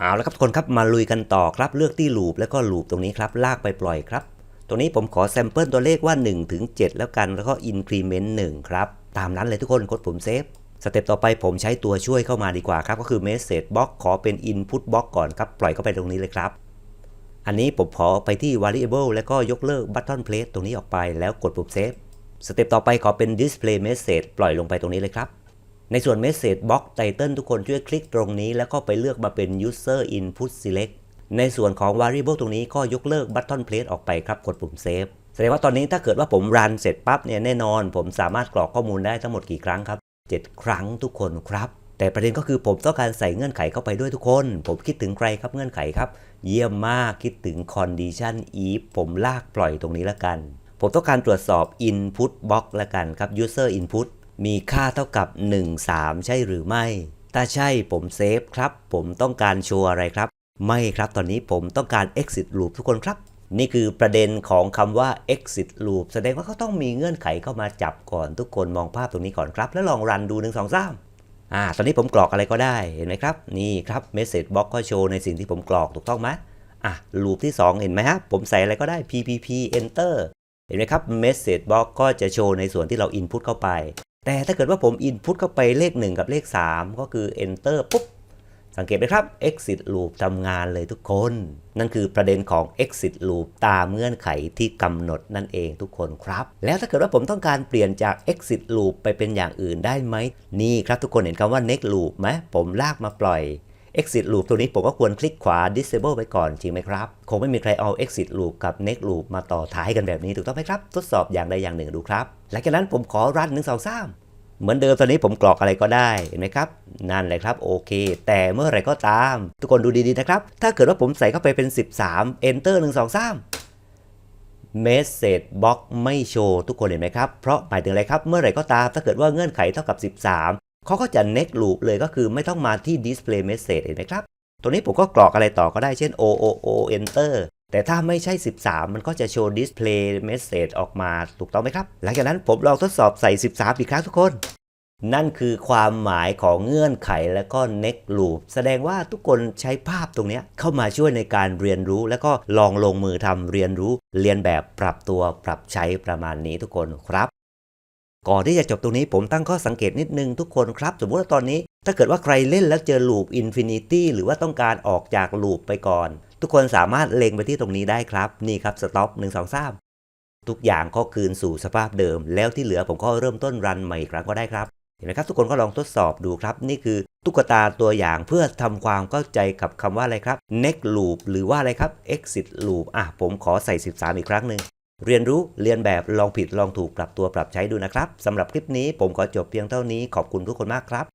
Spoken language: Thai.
เอาละครับทุกคนครับมาลุยกันต่อครับ เลือกที่ลูปแล้วก็ลูปตรงนี้ครับ ลากไปปล่อยครับ ตรงนี้ผมขอแซมเปิลตัวเลขว่า 1 ถึง 7 แล้วกันแล้วก็ increment 1ครับ ตามนั้นเลยทุกคนกดปุ่มเซฟสเต็ปต่อไปผมใช้ตัวช่วยเข้ามาดีกว่าครับ ก็คือ message box ขอเป็น input box ก่อนครับ ปล่อยเข้าไปตรงนี้เลยครับ อันนี้ผมขอไปที่ variable แล้วก็ยกเลิก button place ตรงนี้ออกไปแล้วกดปุ่มเซฟสเต็ปต่อไปขอเป็น display message ปล่อยลงไปตรงนี้เลยครับ ในส่วน Message Box Title ทุกคนช่วยคลิกตรงนี้ แล้วก็ไปเลือกมาเป็น User Input Select ในส่วนของ Variable ตรงนี้ก็ยกเลิก Button Place ออกไปครับกดปุ่ม Save แสดงว่าตอนนี้ถ้าเกิดว่าผมรันเสร็จปั๊บเนี่ยแน่นอน ผมสามารถกรอกข้อมูลได้ทั้งหมดกี่ครั้งครับ 7 ครั้งทุกคนครับแต่ประเด็นก็คือผมต้องการใส่เงื่อนไขเข้าไปด้วยทุกคน ผมคิดถึงใครครับเงื่อนไขครับ เยี่ยมมากคิดถึง Condition if ผมลากปล่อยตรงนี้แล้วกัน ผมต้องการตรวจสอบ Input Box แล้วกันครับ User Input มีค่าเท่ากับ 1 3 ใช่หรือไม่ ถ้าใช่ผมเซฟครับ ผมต้องการโชว์อะไรครับ ไม่ครับตอนนี้ผมต้องการ exit loop ทุกคนครับ นี่คือประเด็นของคำว่า exit loop แสดงว่าเขาต้องมีเงื่อนไขเข้ามาจับก่อนทุกคนมองภาพตรงนี้ก่อนครับ แล้วลองรันดู 1 2 3อ่า ตอนนี้ผมกรอกอะไรก็ได้เห็นไหมครับ นี่ครับ message box ก็โชว์ในสิ่งที่ผมกรอกถูกต้องไหมอะ loop ที่ 2 เห็นไหมฮะผมใส่อะไรก็ได้ ppp enter เห็นไหมครับ message box ก็จะโชว์ในส่วนที่เรา input เข้าไป แต่ถ้าเกิดว่าผม input เข้าไปเลข 1 กับเลข 3 ก็คือ enter ปุ๊บ สังเกตไหมครับ exit loop ทำงานเลยทุกคน นั่นคือประเด็นของ exit loop ตามเงื่อนไขที่กำหนดนั่นเองทุกคนครับ แล้วถ้าเกิดว่าผมต้องการเปลี่ยนจาก exit loop ไปเป็นอย่างอื่นได้ไหม นี่ครับทุกคนเห็นคำว่า next loop ไหมผมลากมาปล่อย exit loop ตัวนี้ผมก็ควรคลิกขวา disable ไปก่อนจริงไหมครับ คงไม่มีใครเอา exit loop กับ next loop มาต่อท้ายกันแบบนี้ถูกต้องไหมครับ ทดสอบอย่างใดอย่างหนึ่งดูครับ หลังจากนั้นผมขอรันหนึ่งสองสามเหมือนเดิมตอนนี้ผมกรอกอะไรก็ได้เห็นไหมครับ นั่นแหละครับโอเค แต่เมื่อไรก็ตาม ทุกคนดูดีๆนะครับ ถ้าเกิดว่าผมใส่เข้าไปเป็น 13 enter 1 2 3 message box ไม่โชว์ทุกคนเห็นไหมครับ เพราะหมายถึงอะไรครับ เมื่อไหร่ก็ตามถ้าเกิดว่าเงื่อนไขเท่ากับ 13 เขาก็จะ next loop เลยก็คือไม่ต้องมาที่ display message เห็นไหมครับตัวนี้ผมก็กรอกอะไรต่อก็ได้เช่น o o o enter แต่ถ้าไม่ใช่ 13 มันก็จะโชว์ display message ออกมาถูกต้องไหมครับ หลังจากนั้นผมลองทดสอบใส่ 13 อีกครั้งทุกคน นั่นคือความหมายของเงื่อนไขและก็ next loop แสดงว่าทุกคนใช้ภาพตรงนี้เข้ามาช่วยในการเรียนรู้ แล้วก็ลองลงมือทำเรียนรู้ เรียนแบบปรับตัวปรับใช้ประมาณนี้ทุกคนครับ ก่อนที่จะจบตรงนี้ผมตั้งข้อสังเกตนิดนึงทุกคนครับ สมมติว่าตอนนี้ ถ้าเกิดว่าใครเล่นแล้วเจอลูปอินฟินิตี้หรือว่าต้องการออกจากลูปไปก่อน ทุกคนสามารถเล็งไปที่ตรงนี้ได้ครับ นี่ครับสต็อปหนึ่งสองสามทุกอย่างก็คืนสู่สภาพเดิม แล้วที่เหลือผมก็เริ่มต้นรันใหม่อีกครั้งก็ได้ครับเห็นไหมครับทุกคนก็ลองทดสอบดูครับ นี่คือตุ๊กตาตัวอย่างเพื่อทำความเข้าใจกับคำว่าอะไรครับ next loop หรือว่าอะไรครับ exit loop อะผมขอใส่ 13 อีกครั้งหนึ่ง เรียนรู้เรียนแบบลองผิดลองถูกปรับตัวปรับใช้ดูนะครับสำหรับคลิปนี้ผมขอจบเพียงเท่านี้ขอบคุณทุกคนมากครับ